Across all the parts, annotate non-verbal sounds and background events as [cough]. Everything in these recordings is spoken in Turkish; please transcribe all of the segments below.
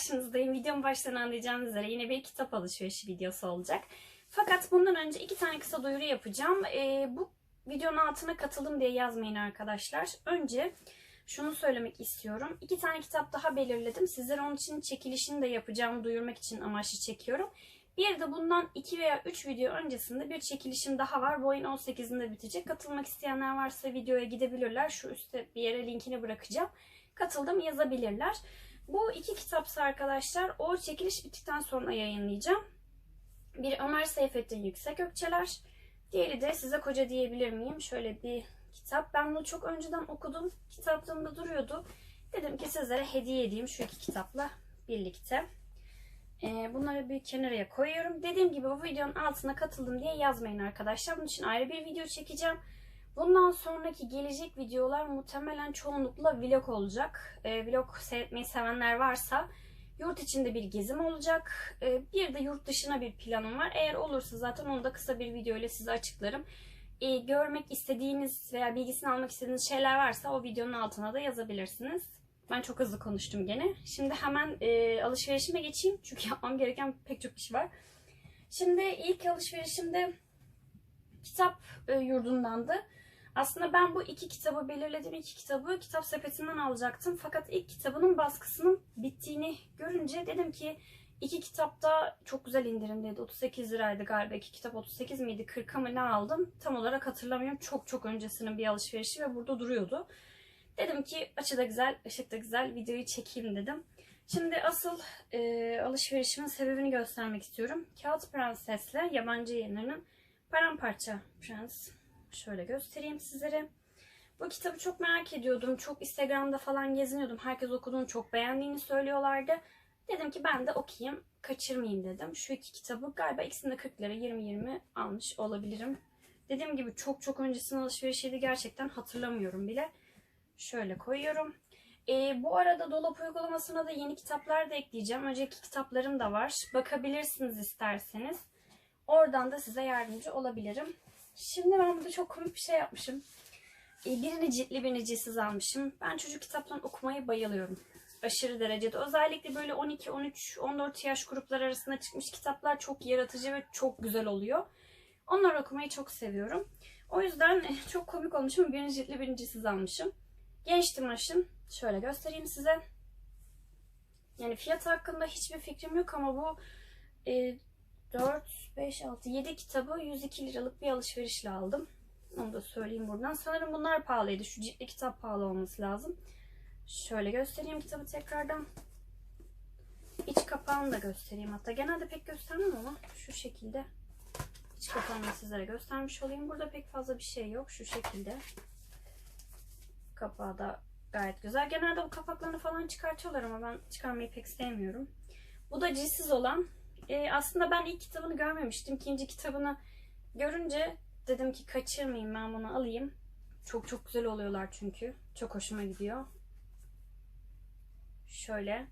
karşınızdayım. Videomu baştan anlayacağınız üzere yine bir kitap alışverişi videosu olacak. Fakat bundan önce iki tane kısa duyuru yapacağım. Ee, bu videonun altına katıldım diye yazmayın arkadaşlar. Önce şunu söylemek istiyorum. İki tane kitap daha belirledim. Sizlere onun için çekilişini de yapacağımı duyurmak için amaçlı çekiyorum. Bir de bundan 2 veya 3 video öncesinde bir çekilişim daha var. Bu ayın 18'inde bitecek. Katılmak isteyenler varsa videoya gidebilirler. Şu üstte bir yere linkini bırakacağım. Katıldım yazabilirler. Bu iki kitapsa arkadaşlar o çekiliş bittikten sonra yayınlayacağım. Biri Ömer Seyfettin Yüksek Ökçeler. Diğeri de Size Koca Diyebilir Miyim? Şöyle bir kitap. Ben bunu çok önceden okudum. Kitaplığımda duruyordu. Dedim ki sizlere hediye edeyim şu iki kitapla birlikte. Ee, bunları bir kenaraya koyuyorum. Dediğim gibi bu videonun altına katıldım diye yazmayın arkadaşlar. Bunun için ayrı bir video çekeceğim. Bundan sonraki gelecek videolar muhtemelen çoğunlukla vlog olacak. Ee, vlog seyretmeyi sevenler varsa yurt içinde bir gezim olacak. Ee, bir de yurt dışına bir planım var. Eğer olursa zaten onu da kısa bir video ile size açıklarım. Ee, görmek istediğiniz veya bilgisini almak istediğiniz şeyler varsa o videonun altına da yazabilirsiniz. Ben çok hızlı konuştum gene. Şimdi hemen e, alışverişime geçeyim. Çünkü [laughs] yapmam gereken pek çok iş var. Şimdi ilk alışverişimde kitap e, yurdundandı. Aslında ben bu iki kitabı belirledim. iki kitabı kitap sepetinden alacaktım. Fakat ilk kitabının baskısının bittiğini görünce dedim ki iki kitapta çok güzel indirimdeydi. 38 liraydı galiba. İki kitap 38 miydi? 40'a mı ne aldım? Tam olarak hatırlamıyorum. Çok çok öncesinin bir alışverişi ve burada duruyordu. Dedim ki açı da güzel, ışık da güzel. Videoyu çekeyim dedim. Şimdi asıl e, alışverişimin sebebini göstermek istiyorum. Kağıt Prenses'le yabancı yayınlarının Paramparça Prens Şöyle göstereyim sizlere. Bu kitabı çok merak ediyordum. Çok Instagram'da falan geziniyordum. Herkes okuduğunu çok beğendiğini söylüyorlardı. Dedim ki ben de okuyayım, kaçırmayayım dedim. Şu iki kitabı galiba ikisinde 40 lira 20-20 almış olabilirim. Dediğim gibi çok çok öncesinin alışverişiydi. Gerçekten hatırlamıyorum bile. Şöyle koyuyorum. Ee, bu arada dolap uygulamasına da yeni kitaplar da ekleyeceğim. Önceki kitaplarım da var. Bakabilirsiniz isterseniz. Oradan da size yardımcı olabilirim. Şimdi ben burada çok komik bir şey yapmışım. Ee, birini ciltli birini ciltsiz almışım. Ben çocuk kitaplarını okumayı bayılıyorum. Aşırı derecede. Özellikle böyle 12, 13, 14 yaş gruplar arasında çıkmış kitaplar çok yaratıcı ve çok güzel oluyor. Onları okumayı çok seviyorum. O yüzden çok komik olmuşum. Birini ciltli birini ciltsiz almışım. Genç Timaş'ın şöyle göstereyim size. Yani fiyat hakkında hiçbir fikrim yok ama bu e, 4, 5, 6, 7 kitabı 102 liralık bir alışverişle aldım. Onu da söyleyeyim buradan. Sanırım bunlar pahalıydı. Şu ciltli kitap pahalı olması lazım. Şöyle göstereyim kitabı tekrardan. İç kapağını da göstereyim. Hatta genelde pek göstermem ama şu şekilde iç kapağını sizlere göstermiş olayım. Burada pek fazla bir şey yok. Şu şekilde. Kapağı da gayet güzel. Genelde bu kapaklarını falan çıkartıyorlar ama ben çıkarmayı pek sevmiyorum. Bu da cilsiz olan e, aslında ben ilk kitabını görmemiştim. İkinci kitabını görünce dedim ki kaçırmayayım ben bunu alayım. Çok çok güzel oluyorlar çünkü. Çok hoşuma gidiyor. Şöyle.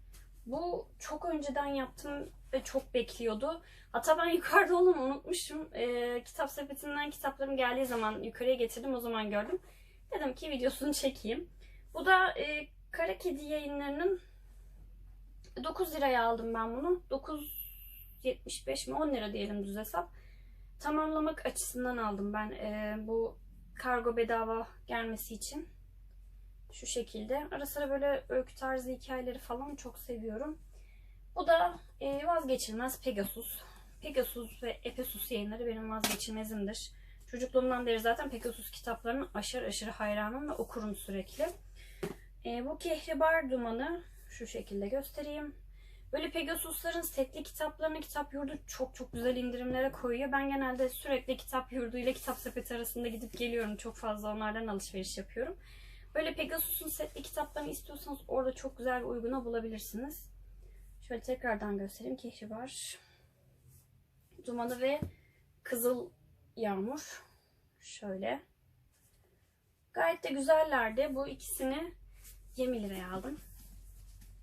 Bu çok önceden yaptım ve çok bekliyordu. Hatta ben [laughs] yukarıda olduğunu unutmuşum. E, kitap sepetinden kitaplarım geldiği zaman yukarıya getirdim. O zaman gördüm. Dedim ki videosunu çekeyim. Bu da e, Kara Kedi yayınlarının 9 liraya aldım ben bunu. 9 75 mi 10 lira diyelim düz hesap. Tamamlamak açısından aldım ben e, bu kargo bedava gelmesi için. Şu şekilde. Ara sıra böyle öykü tarzı hikayeleri falan çok seviyorum. Bu da e, vazgeçilmez Pegasus. Pegasus ve Epesus yayınları benim vazgeçilmezimdir. Çocukluğumdan beri zaten Pegasus kitaplarını aşırı aşırı hayranım ve okurum sürekli. E, bu Kehribar Dumanı şu şekilde göstereyim. Böyle Pegasus'ların setli kitaplarını kitap yurdu çok çok güzel indirimlere koyuyor. Ben genelde sürekli kitap yurdu ile kitap sepeti arasında gidip geliyorum. Çok fazla onlardan alışveriş yapıyorum. Böyle Pegasus'un setli kitaplarını istiyorsanız orada çok güzel ve uyguna bulabilirsiniz. Şöyle tekrardan göstereyim. Kehribar. Dumanı ve Kızıl Yağmur. Şöyle. Gayet de güzellerdi. Bu ikisini 20 liraya aldım.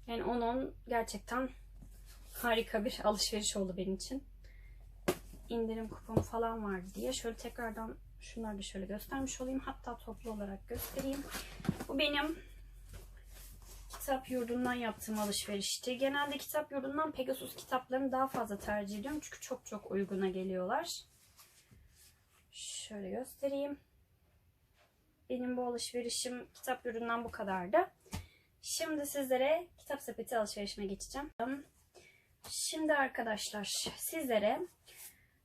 Yani 10-10 gerçekten harika bir alışveriş oldu benim için. İndirim kuponu falan vardı diye. Şöyle tekrardan şunları da şöyle göstermiş olayım. Hatta toplu olarak göstereyim. Bu benim kitap yurdundan yaptığım alışverişti. Genelde kitap yurdundan Pegasus kitaplarını daha fazla tercih ediyorum. Çünkü çok çok uyguna geliyorlar. Şöyle göstereyim. Benim bu alışverişim kitap yurdundan bu kadardı. Şimdi sizlere kitap sepeti alışverişime geçeceğim. Şimdi arkadaşlar sizlere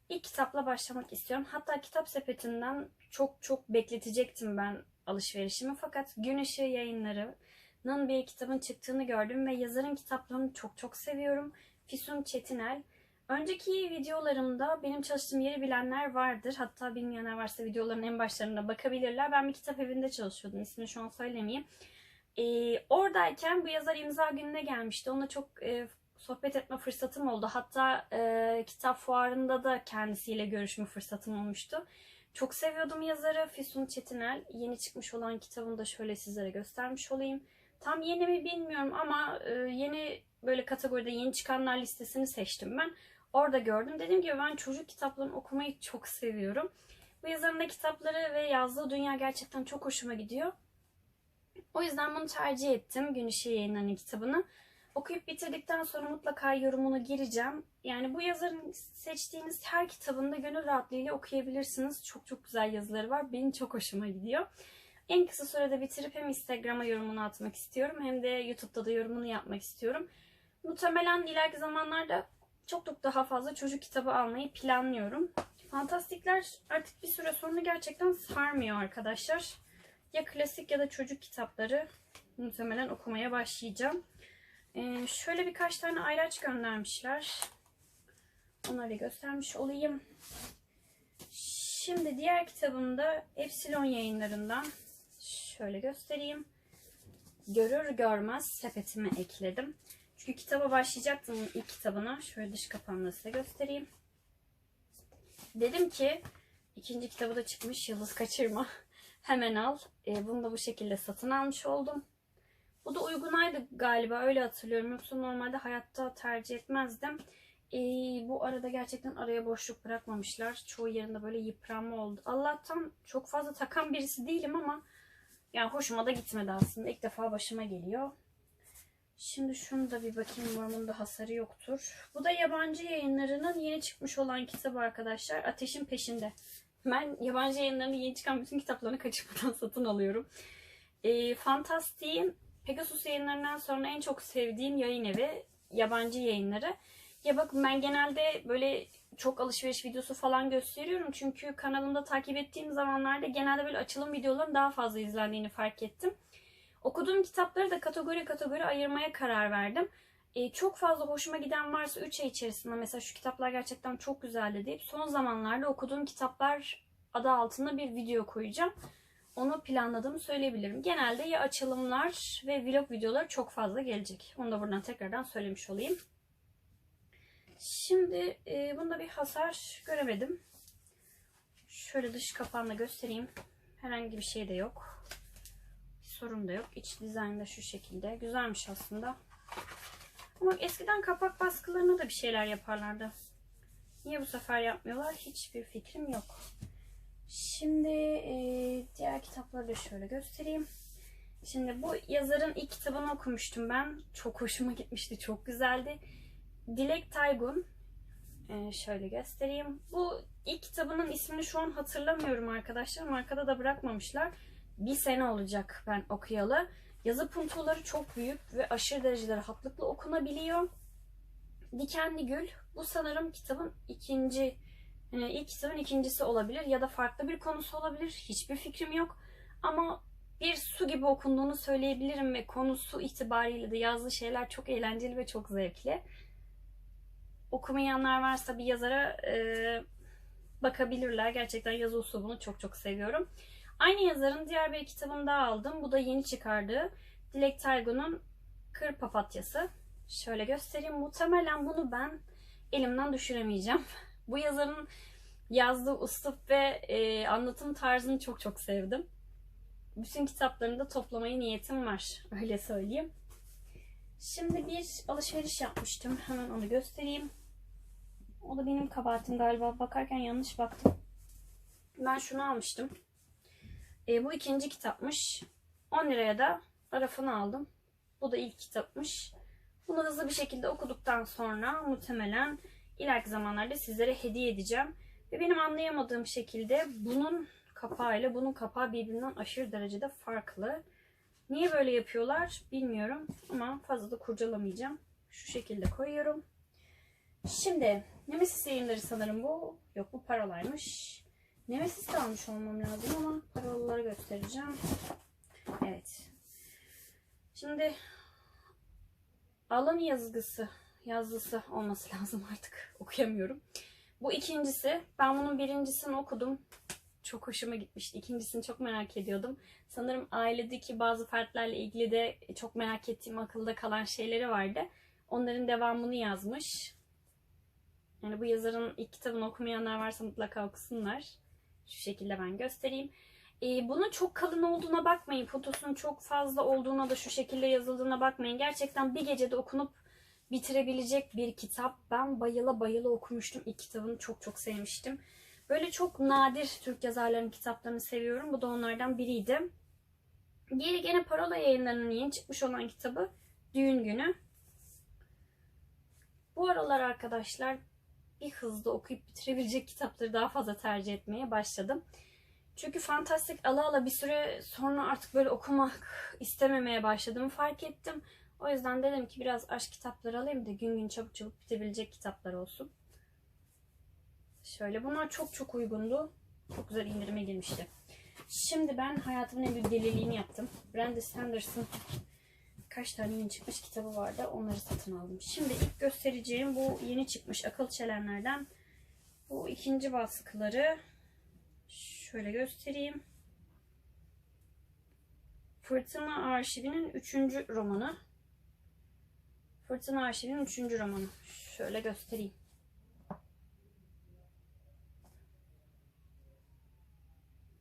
ilk kitapla başlamak istiyorum. Hatta kitap sepetinden çok çok bekletecektim ben alışverişimi. Fakat Gün yayınlarının bir kitabın çıktığını gördüm ve yazarın kitaplarını çok çok seviyorum. Füsun Çetinel. Önceki videolarımda benim çalıştığım yeri bilenler vardır. Hatta bilmeyenler varsa videoların en başlarında bakabilirler. Ben bir kitap evinde çalışıyordum. İsmini şu an söylemeyeyim. Ee, oradayken bu yazar imza gününe gelmişti. Onunla çok e, sohbet etme fırsatım oldu. Hatta e, kitap fuarında da kendisiyle görüşme fırsatım olmuştu. Çok seviyordum yazarı Füsun Çetinel. Yeni çıkmış olan kitabını da şöyle sizlere göstermiş olayım. Tam yeni mi bilmiyorum ama e, yeni böyle kategoride yeni çıkanlar listesini seçtim ben. Orada gördüm. Dediğim gibi ben çocuk kitaplarını okumayı çok seviyorum. Bu yazarın da kitapları ve yazdığı dünya gerçekten çok hoşuma gidiyor. O yüzden bunu tercih ettim. Gün Işığı yayınlarının kitabını. Okuyup bitirdikten sonra mutlaka yorumunu gireceğim. Yani bu yazarın seçtiğiniz her kitabında gönül rahatlığıyla okuyabilirsiniz. Çok çok güzel yazıları var. Benim çok hoşuma gidiyor. En kısa sürede bitirip hem Instagram'a yorumunu atmak istiyorum hem de YouTube'da da yorumunu yapmak istiyorum. Muhtemelen ileriki zamanlarda çok çok daha fazla çocuk kitabı almayı planlıyorum. Fantastikler artık bir süre sonra gerçekten sarmıyor arkadaşlar. Ya klasik ya da çocuk kitapları muhtemelen okumaya başlayacağım. Ee, şöyle birkaç tane ayraç göndermişler. Onları göstermiş olayım. Şimdi diğer kitabımda Epsilon yayınlarından şöyle göstereyim. Görür görmez sepetime ekledim. Çünkü kitaba başlayacaktım ilk kitabına. Şöyle dış kapağını size göstereyim. Dedim ki ikinci kitabı da çıkmış Yıldız Kaçırma. [laughs] Hemen al. E, bunu da bu şekilde satın almış oldum. Bu da uygunaydı galiba öyle hatırlıyorum. Yoksa normalde hayatta tercih etmezdim. Ee, bu arada gerçekten araya boşluk bırakmamışlar. Çoğu yerinde böyle yıpranma oldu. Allah'tan çok fazla takan birisi değilim ama yani hoşuma da gitmedi aslında. İlk defa başıma geliyor. Şimdi şunu da bir bakayım. Umarım da hasarı yoktur. Bu da yabancı yayınlarının yeni çıkmış olan kitabı arkadaşlar. Ateşin Peşinde. Ben yabancı yayınlarının yeni çıkan bütün kitaplarını kaçırmadan [laughs] satın alıyorum. E, Fantastik'in Pegasus yayınlarından sonra en çok sevdiğim yayın evi yabancı yayınları. Ya bakın ben genelde böyle çok alışveriş videosu falan gösteriyorum. Çünkü kanalımda takip ettiğim zamanlarda genelde böyle açılım videoların daha fazla izlendiğini fark ettim. Okuduğum kitapları da kategori kategori ayırmaya karar verdim. Ee, çok fazla hoşuma giden varsa 3 ay içerisinde mesela şu kitaplar gerçekten çok güzeldi deyip son zamanlarda okuduğum kitaplar adı altında bir video koyacağım. Onu planladığımı söyleyebilirim. Genelde ya açılımlar ve vlog videoları çok fazla gelecek. Onu da buradan tekrardan söylemiş olayım. Şimdi e, bunda bir hasar göremedim. Şöyle dış kapağını göstereyim. Herhangi bir şey de yok. Bir sorun da yok. İç dizayn da şu şekilde. Güzelmiş aslında. Ama eskiden kapak baskılarına da bir şeyler yaparlardı. Niye bu sefer yapmıyorlar? Hiçbir fikrim yok. Şimdi e, diğer kitapları da şöyle göstereyim. Şimdi bu yazarın ilk kitabını okumuştum ben. Çok hoşuma gitmişti. Çok güzeldi. Dilek Taygun. Ee, şöyle göstereyim. Bu ilk kitabının ismini şu an hatırlamıyorum arkadaşlar. Arkada da bırakmamışlar. Bir sene olacak ben okuyalı. Yazı puntoları çok büyük ve aşırı derecede rahatlıkla okunabiliyor. Dikenli Gül. Bu sanırım kitabın ikinci, yani ilk kitabın ikincisi olabilir ya da farklı bir konusu olabilir. Hiçbir fikrim yok. Ama bir su gibi okunduğunu söyleyebilirim ve konusu itibariyle de yazdığı şeyler çok eğlenceli ve çok zevkli okumayanlar varsa bir yazara e, bakabilirler. Gerçekten yazı usulünü çok çok seviyorum. Aynı yazarın diğer bir kitabını daha aldım. Bu da yeni çıkardığı Dilek Taygun'un Kır Papatyası. Şöyle göstereyim. Muhtemelen bunu ben elimden düşüremeyeceğim. [laughs] Bu yazarın yazdığı uslup ve e, anlatım tarzını çok çok sevdim. Bütün kitaplarını da toplamaya niyetim var. [laughs] Öyle söyleyeyim. Şimdi bir alışveriş yapmıştım. Hemen onu göstereyim. O da benim kabahatim galiba. Bakarken yanlış baktım. Ben şunu almıştım. E, bu ikinci kitapmış. 10 liraya da rafını aldım. Bu da ilk kitapmış. Bunu hızlı bir şekilde okuduktan sonra muhtemelen ileriki zamanlarda sizlere hediye edeceğim. Ve benim anlayamadığım şekilde bunun kapağıyla bunun kapağı birbirinden aşırı derecede farklı. Niye böyle yapıyorlar bilmiyorum ama fazla da kurcalamayacağım. Şu şekilde koyuyorum. Şimdi Nemesis yayınları sanırım bu. Yok bu parolaymış. Nemesis de almış olmam lazım ama parolaları göstereceğim. Evet. Şimdi alan yazgısı, yazlısı olması [laughs] lazım artık. Okuyamıyorum. Bu ikincisi. Ben bunun birincisini okudum. Çok hoşuma gitmişti. İkincisini çok merak ediyordum. Sanırım ailedeki bazı fertlerle ilgili de çok merak ettiğim akılda kalan şeyleri vardı. Onların devamını yazmış. Yani bu yazarın ilk kitabını okumayanlar varsa mutlaka okusunlar. Şu şekilde ben göstereyim. Ee, bunun çok kalın olduğuna bakmayın. Fotosunun çok fazla olduğuna da şu şekilde yazıldığına bakmayın. Gerçekten bir gecede okunup bitirebilecek bir kitap. Ben bayıla bayıla okumuştum. İlk kitabını çok çok sevmiştim. Böyle çok nadir Türk yazarların kitaplarını seviyorum. Bu da onlardan biriydi. Diğeri gene Parola yayınlarının yeni çıkmış olan kitabı Düğün Günü. Bu aralar arkadaşlar bir hızda okuyup bitirebilecek kitapları daha fazla tercih etmeye başladım. Çünkü fantastik ala ala bir süre sonra artık böyle okumak istememeye başladığımı fark ettim. O yüzden dedim ki biraz aşk kitapları alayım da gün gün çabuk çabuk bitebilecek kitaplar olsun. Şöyle bunlar çok çok uygundu. Çok güzel indirime girmişti. Şimdi ben hayatımın en büyük deliliğini yaptım. Brandon Sanderson kaç tane yeni çıkmış kitabı vardı. Onları satın aldım. Şimdi ilk göstereceğim bu yeni çıkmış akıl çelenlerden. Bu ikinci baskıları. Şöyle göstereyim. Fırtına Arşivi'nin üçüncü romanı. Fırtına Arşivi'nin üçüncü romanı. Şöyle göstereyim.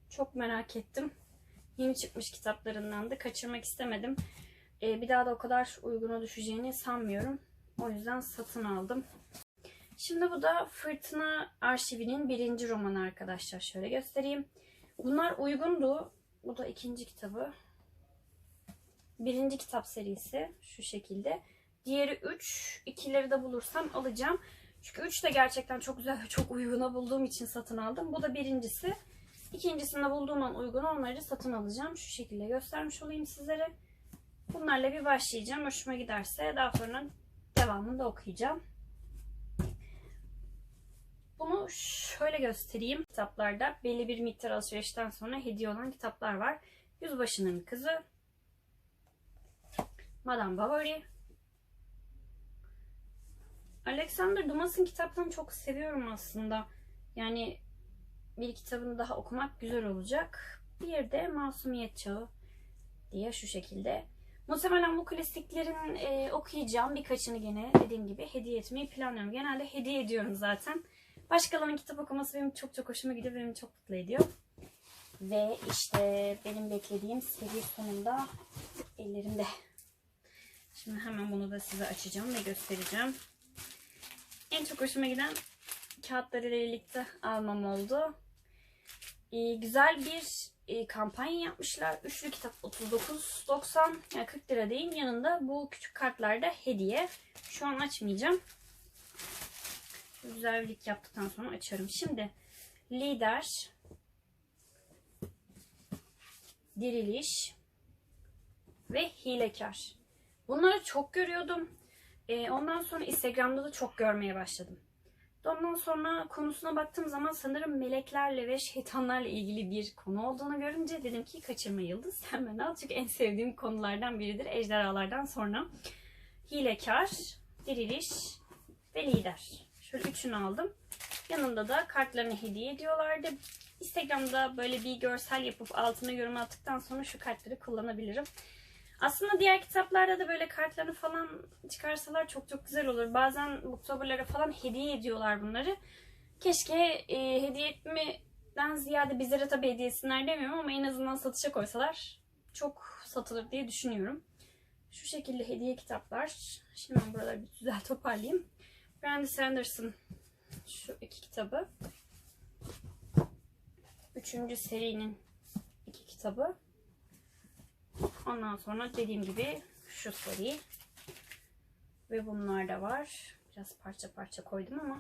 Çok merak ettim. Yeni çıkmış kitaplarından da kaçırmak istemedim. Ee, bir daha da o kadar uyguna düşeceğini sanmıyorum. O yüzden satın aldım. Şimdi bu da Fırtına Arşivi'nin birinci romanı arkadaşlar. Şöyle göstereyim. Bunlar uygundu. Bu da ikinci kitabı. Birinci kitap serisi şu şekilde. Diğeri 3. İkileri de bulursam alacağım. Çünkü 3 de gerçekten çok güzel ve çok uyguna bulduğum için satın aldım. Bu da birincisi. İkincisinde bulduğumdan uygun onları satın alacağım. Şu şekilde göstermiş olayım sizlere. Bunlarla bir başlayacağım. Hoşuma giderse daha sonra devamını da okuyacağım. Bunu şöyle göstereyim. Kitaplarda belli bir miktar alışverişten sonra hediye olan kitaplar var. Yüzbaşının Kızı, Madame Bovary, Alexander Dumas'ın kitaplarını çok seviyorum aslında. Yani bir kitabını daha okumak güzel olacak. Bir de Masumiyet Çağı diye şu şekilde. Muhtemelen bu klasiklerin e, okuyacağım birkaçını gene dediğim gibi hediye etmeyi planlıyorum. Genelde hediye ediyorum zaten. Başkalarının kitap okuması benim çok çok hoşuma gidiyor. Beni çok mutlu ediyor. Ve işte benim beklediğim seri sonunda ellerimde. Şimdi hemen bunu da size açacağım ve göstereceğim. En çok hoşuma giden kağıtlarıyla birlikte almam oldu. Ee, güzel bir e, kampanya yapmışlar. Üçlü kitap 39.90 yani 40 lira değil. Yanında bu küçük kartlarda hediye. Şu an açmayacağım. Güzel bir lik yaptıktan sonra açarım. Şimdi lider diriliş ve hilekar. Bunları çok görüyordum. Ee, ondan sonra Instagram'da da çok görmeye başladım. Ondan sonra konusuna baktığım zaman sanırım meleklerle ve şeytanlarla ilgili bir konu olduğunu görünce dedim ki kaçırma Yıldız hemen al. Çünkü en sevdiğim konulardan biridir ejderhalardan sonra. Hilekar, diriliş ve lider. Şöyle üçünü aldım. Yanında da kartlarını hediye ediyorlardı. Instagram'da böyle bir görsel yapıp altına yorum attıktan sonra şu kartları kullanabilirim. Aslında diğer kitaplarda da böyle kartlarını falan çıkarsalar çok çok güzel olur. Bazen booktoberlara falan hediye ediyorlar bunları. Keşke e, hediye etmeden ziyade bizlere tabii hediye etsinler demiyorum ama en azından satışa koysalar çok satılır diye düşünüyorum. Şu şekilde hediye kitaplar. Şimdi ben buraları bir güzel toparlayayım. Brandon Sanderson şu iki kitabı. Üçüncü serinin iki kitabı. Ondan sonra dediğim gibi Şu seri. Ve bunlar da var. Biraz parça parça koydum ama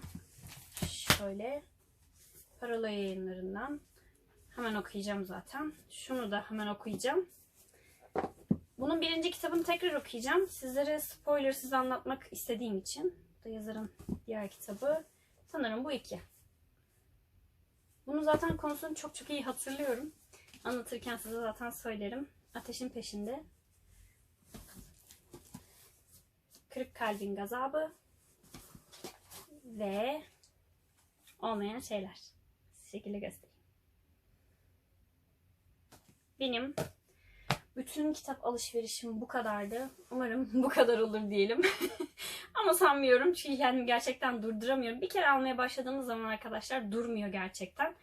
şöyle paralı yayınlarından hemen okuyacağım zaten. Şunu da hemen okuyacağım. Bunun birinci kitabını tekrar okuyacağım. Sizlere spoilersız anlatmak istediğim için. Bu da yazarın diğer kitabı. Sanırım bu iki. Bunu zaten konusunu çok çok iyi hatırlıyorum. Anlatırken size zaten söylerim. Ateşin peşinde. Kırık kalbin gazabı. Ve olmayan şeyler. Şekilde göstereyim. Benim bütün kitap alışverişim bu kadardı. Umarım [laughs] bu kadar olur diyelim. [laughs] Ama sanmıyorum çünkü kendimi gerçekten durduramıyorum. Bir kere almaya başladığımız zaman arkadaşlar durmuyor gerçekten.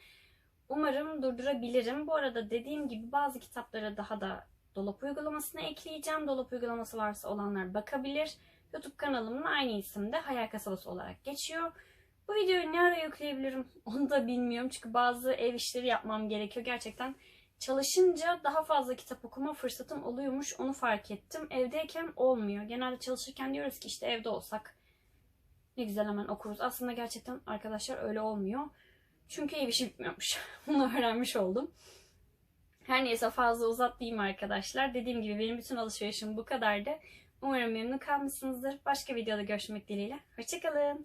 Umarım durdurabilirim. Bu arada dediğim gibi bazı kitaplara daha da dolap uygulamasına ekleyeceğim. Dolap uygulaması varsa olanlar bakabilir. YouTube kanalımın aynı isimde Hayal Kasabası olarak geçiyor. Bu videoyu ne ara yükleyebilirim [laughs] onu da bilmiyorum. Çünkü bazı ev işleri yapmam gerekiyor. Gerçekten çalışınca daha fazla kitap okuma fırsatım oluyormuş. Onu fark ettim. Evdeyken olmuyor. Genelde çalışırken diyoruz ki işte evde olsak ne güzel hemen okuruz. Aslında gerçekten arkadaşlar öyle olmuyor. Çünkü ev işi bitmiyormuş. [laughs] Bunu öğrenmiş oldum. Her neyse fazla uzatmayayım arkadaşlar. Dediğim gibi benim bütün alışverişim bu kadardı. Umarım memnun kalmışsınızdır. Başka videoda görüşmek dileğiyle. Hoşçakalın.